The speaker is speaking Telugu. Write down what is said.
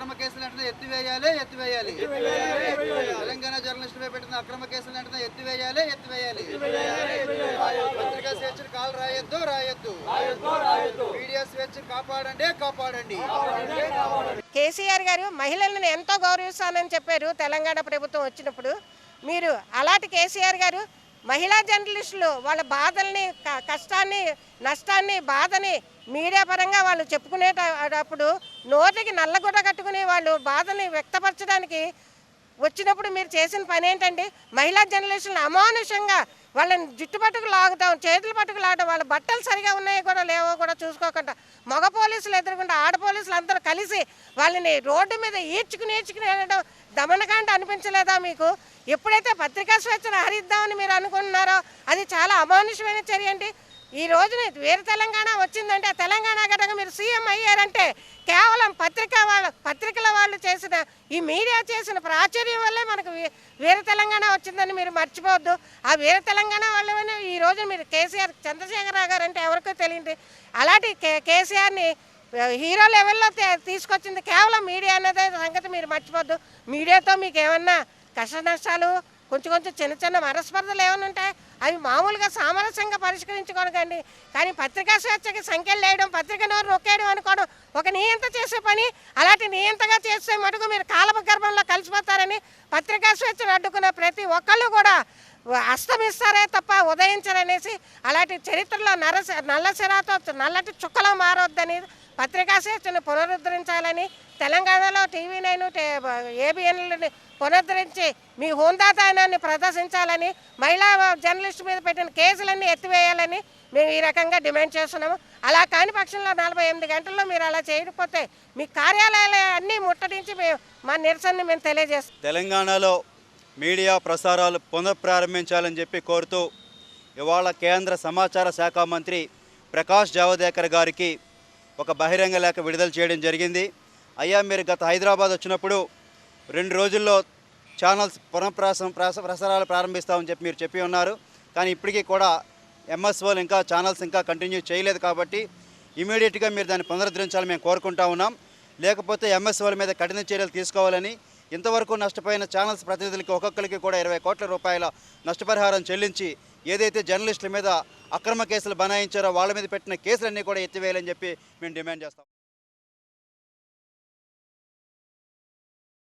ఎత్తివేయాలి ఎత్తివేయాలి. తెలంగాణ జర్నలిస్టులపై పెట్టిన అక్రమ కేసులు వెంటనే ఎత్తివేయాలి ఎత్తివేయాలి. పత్రికా స్వేచ్ఛను కాలు రాయొద్దు రాయొద్దు. మీడియా స్వేచ్ఛను కాపాడండి కాపాడండి. కేసీఆర్ గారు మహిళలను ఎంతో గౌరవిస్తానని చెప్పారు తెలంగాణ ప్రభుత్వం వచ్చినప్పుడు. మీరు అలాంటి కేసీఆర్ గారు మహిళా జర్నలిస్టులు వాళ్ళ బాధల్ని క- కష్టాన్ని నష్టాన్ని బాధని మీడియా పరంగా వాళ్ళు చెప్పుకునేటప్పుడు నోటికి నల్లగుడ్డ కట్టుకుని వాళ్ళు బాధని వ్యక్తపరచడానికి వచ్చినప్పుడు మీరు చేసిన పని ఏంటండి? మహిళా జర్నలిస్టులను అమానుషంగా వాళ్ళని జుట్టు పట్టుకు లాగుతాం చేతులు పట్టుకు లాగడం వాళ్ళ బట్టలు సరిగా ఉన్నాయో కూడా లేవో కూడా చూసుకోకుండా మగ పోలీసులు ఎదురుకుండా ఆడ పోలీసులు అందరూ కలిసి వాళ్ళని రోడ్డు మీద ఈడ్చుకుని ఈడ్చుకుని వెళ్ళడం దమనకాండ అనిపించలేదా మీకు? ఎప్పుడైతే పత్రికా స్వేచ్ఛను హరిద్దామని మీరు అనుకుంటున్నారో అది చాలా అమానుషమైన చర్య అండి. ఈ రోజున వేరు తెలంగాణ వచ్చిందంటే ఆ తెలంగాణ గడగా మీరు సీఎం అయ్యారంటే కేవలం పత్రికా వాళ్ళ పత్రికల వాళ్ళు చేసిన ఈ మీడియా చేసిన ప్రాచుర్యం వల్లే మనకు వేరే వేరు తెలంగాణ వచ్చిందని మీరు మర్చిపోవద్దు. ఆ వేరు తెలంగాణ వాళ్ళని ఈ రోజు మీరు కేసీఆర్ చంద్రశేఖరరావు గారు అంటే ఎవరికో తెలియదు అలాంటి కే కేసీఆర్ని హీరో లెవెల్లో తీసుకొచ్చింది కేవలం మీడియా అనేది సంగతి మీరు మర్చిపోద్దు మీడియాతో మీకు ఏమన్నా కష్ట నష్టాలు కొంచెం కొంచెం చిన్న చిన్న మనస్పర్ధలు ఏమైనా ఉంటాయి అవి మామూలుగా సామరస్యంగా పరిష్కరించుకోనకండి. కానీ పత్రికా స్వేచ్ఛకి సంఖ్యలు వేయడం పత్రిక నోరు నొక్కేయడం అనుకోవడం ఒక నియంత చేసే పని అలాంటి నియంతగా చేసే మటుకు మీరు కాలప గర్భంలో కలిసిపోతారని పత్రికా స్వేచ్ఛను అడ్డుకున్న ప్రతి ఒక్కళ్ళు కూడా అస్తమిస్తారే తప్ప ఉదయించరనేసి అలాంటి చరిత్రలో నర నల్ల సిరాతో నల్లటి చుక్కలో మారొద్దని పత్రికా స్వేచ్ఛను పునరుద్ధరించాలని తెలంగాణలో టీవీ నైన్ ఏబిఎన్లని పునరుద్ధరించి మీ హోందాతనాన్ని ప్రదర్శించాలని మహిళా జర్నలిస్ట్ మీద పెట్టిన కేసులన్నీ ఎత్తివేయాలని మేము ఈ రకంగా డిమాండ్ చేస్తున్నాము. అలా కాని పక్షంలో నలభై ఎనిమిది గంటల్లో మీరు అలా చేయకపోతే మీ కార్యాలయాలు అన్నీ ముట్టడించి మేము మా నిరసనని మేము తెలియజేస్తాం. తెలంగాణలో మీడియా ప్రసారాలు పునఃప్రారంభించాలని చెప్పి కోరుతూ ఇవాళ కేంద్ర సమాచార శాఖ మంత్రి ప్రకాష్ జావదేకర్ గారికి ఒక బహిరంగ లేఖ విడుదల చేయడం జరిగింది. అయ్యా మీరు గత హైదరాబాద్ వచ్చినప్పుడు రెండు రోజుల్లో ఛానల్స్ పునఃప్రాసం ప్రాస ప్రసారాలు ప్రారంభిస్తామని చెప్పి మీరు చెప్పి ఉన్నారు. కానీ ఇప్పటికీ కూడా ఎంఎస్ఓలు ఇంకా ఛానల్స్ ఇంకా కంటిన్యూ చేయలేదు కాబట్టి ఇమీడియట్గా మీరు దాన్ని పునరుద్ధరించాలని మేము కోరుకుంటా ఉన్నాం. లేకపోతే ఎంఎస్ఓల మీద కఠిన చర్యలు తీసుకోవాలని ఇంతవరకు నష్టపోయిన ఛానల్స్ ప్రతినిధులకి ఒక్కొక్కరికి కూడా ఇరవై కోట్ల రూపాయల నష్టపరిహారం చెల్లించి ఏదైతే జర్నలిస్టుల మీద అక్రమ కేసులు బనాయించారో వాళ్ళ మీద పెట్టిన కేసులన్నీ కూడా ఎత్తివేయాలని చెప్పి మేము డిమాండ్ చేస్తాం.